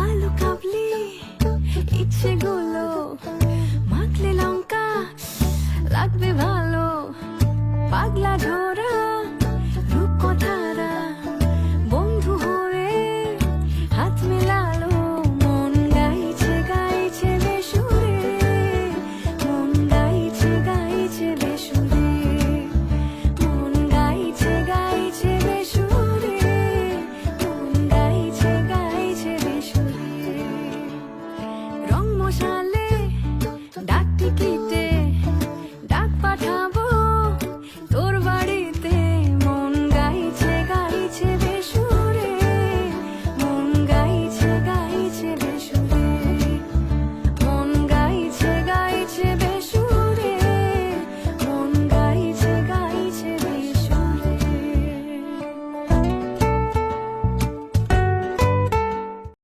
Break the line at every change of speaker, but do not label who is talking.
আলু কাবলি ইচ্ছেগুলো মাখলে লঙ্কা লাগবে ভালো পাগলা ঝোরা।